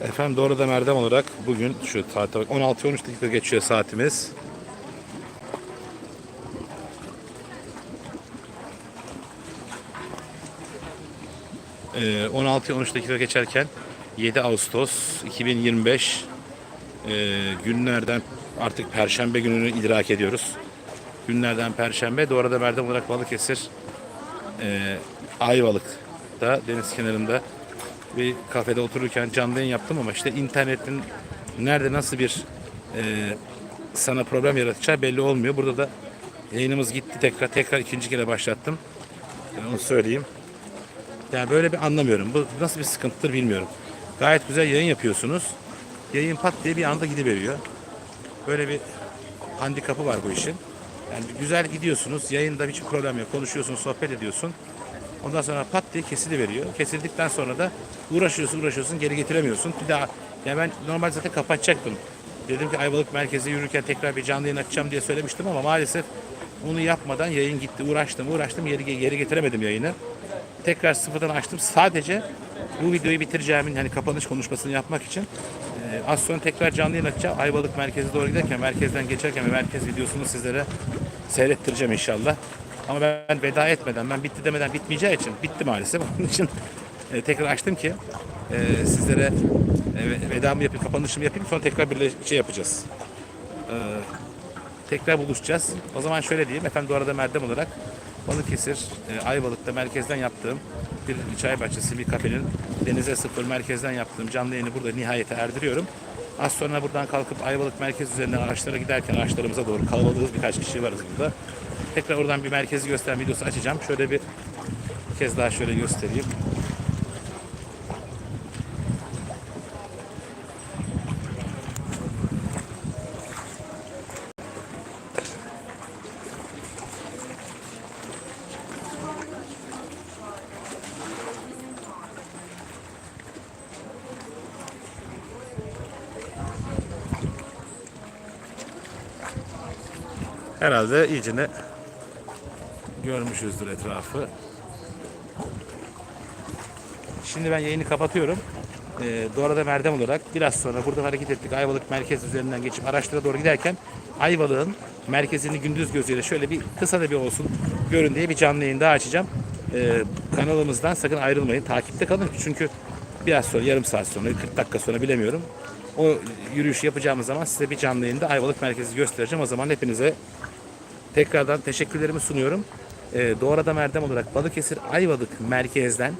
Efendim doğru da olarak bugün şu saate bak 16-13 dakika geçiyor saatimiz. Ee, 16-13 dakika geçerken 7 Ağustos 2025 ee, günlerden artık Perşembe gününü idrak ediyoruz. Günlerden Perşembe. Doğru da Merdem olarak Balıkesir ee, Ayvalık'ta deniz kenarında bir kafede otururken canlı yayın yaptım ama işte internetin nerede nasıl bir e, sana problem yaratacağı belli olmuyor. Burada da yayınımız gitti tekrar tekrar ikinci kere başlattım. Yani onu söyleyeyim. Yani böyle bir anlamıyorum. Bu nasıl bir sıkıntıdır bilmiyorum. Gayet güzel yayın yapıyorsunuz. Yayın pat diye bir anda gidiveriyor. Böyle bir handikapı var bu işin. Yani güzel gidiyorsunuz. Yayında hiçbir problem yok. Konuşuyorsun, sohbet ediyorsun. Ondan sonra pat diye kesiliveriyor. Kesildikten sonra da uğraşıyorsun uğraşıyorsun geri getiremiyorsun. Bir daha yani ben normal zaten kapatacaktım. Dedim ki Ayvalık merkeze yürürken tekrar bir canlı yayın açacağım diye söylemiştim ama maalesef onu yapmadan yayın gitti. Uğraştım uğraştım geri, geri getiremedim yayını. Tekrar sıfırdan açtım. Sadece bu videoyu bitireceğimin hani kapanış konuşmasını yapmak için e, az sonra tekrar canlı yayın açacağım. Ayvalık merkeze doğru giderken merkezden geçerken ve merkez videosunu sizlere seyrettireceğim inşallah. Ama ben veda etmeden, ben bitti demeden bitmeyeceği için bitti maalesef. Onun için e, tekrar açtım ki e, sizlere e, vedamı yapayım, kapanışımı yapayım. Sonra tekrar bir şey yapacağız. E, tekrar buluşacağız. O zaman şöyle diyeyim. Efendim bu arada Merdem olarak Balıkesir, e, Ayvalık'ta merkezden yaptığım bir çay bahçesi, bir kafenin denize sıfır merkezden yaptığım canlı yayını burada nihayete erdiriyorum. Az sonra buradan kalkıp Ayvalık merkez üzerinden araçlara giderken araçlarımıza doğru kalabalığız birkaç kişi varız burada. Tekrar oradan bir merkezi gösteren videosu açacağım. Şöyle bir kez daha şöyle göstereyim. Herhalde iyicene görmüşüzdür etrafı. Şimdi ben yayını kapatıyorum. Ee, bu arada Merdem olarak biraz sonra buradan hareket ettik. Ayvalık merkez üzerinden geçip araçlara doğru giderken Ayvalık'ın merkezini gündüz gözüyle şöyle bir kısa da bir olsun görün diye bir canlı yayın daha açacağım. Ee, kanalımızdan sakın ayrılmayın. Takipte kalın. Çünkü biraz sonra yarım saat sonra 40 dakika sonra bilemiyorum. O yürüyüşü yapacağımız zaman size bir canlı yayında Ayvalık merkezi göstereceğim. O zaman hepinize tekrardan teşekkürlerimi sunuyorum. Ee, Doğru Adam Erdem olarak Balıkesir Ayvalık merkezden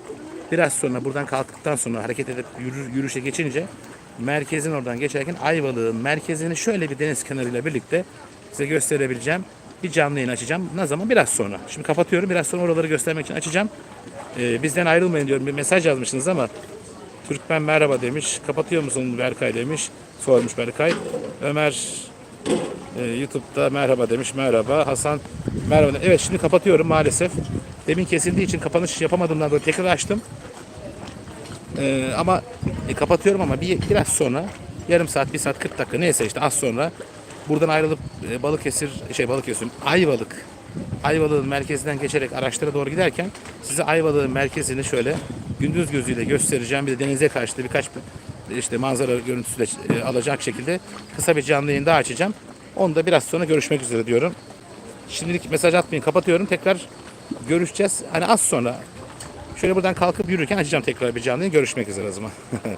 biraz sonra buradan kalktıktan sonra hareket edip yürü, yürüyüşe geçince merkezin oradan geçerken Ayvalık'ın merkezini şöyle bir deniz kenarıyla birlikte size gösterebileceğim bir canlı yayın açacağım. Ne zaman? Biraz sonra. Şimdi kapatıyorum. Biraz sonra oraları göstermek için açacağım. Ee, bizden ayrılmayın diyorum. Bir mesaj yazmışsınız ama Türkmen merhaba demiş. Kapatıyor musun Berkay demiş. Sormuş Berkay. Ömer ee, YouTube'da merhaba demiş. Merhaba. Hasan merhaba. Evet şimdi kapatıyorum maalesef. Demin kesildiği için kapanış yapamadığımdan dolayı tekrar açtım. Ee, ama e, kapatıyorum ama bir biraz sonra yarım saat, bir saat 40 dakika neyse işte az sonra buradan ayrılıp e, Balıkesir şey Balıkesir Ayvalık Ayvalık'ın merkezinden geçerek araçlara doğru giderken size Ayvalık'ın merkezini şöyle gündüz gözüyle göstereceğim. Bir de denize karşı da birkaç işte manzara görüntüsü de e, alacak şekilde kısa bir canlı yayın daha açacağım. Onu da biraz sonra görüşmek üzere diyorum. Şimdilik mesaj atmayın kapatıyorum. Tekrar görüşeceğiz. Hani az sonra şöyle buradan kalkıp yürürken açacağım tekrar bir canlı yayın. Görüşmek üzere o zaman.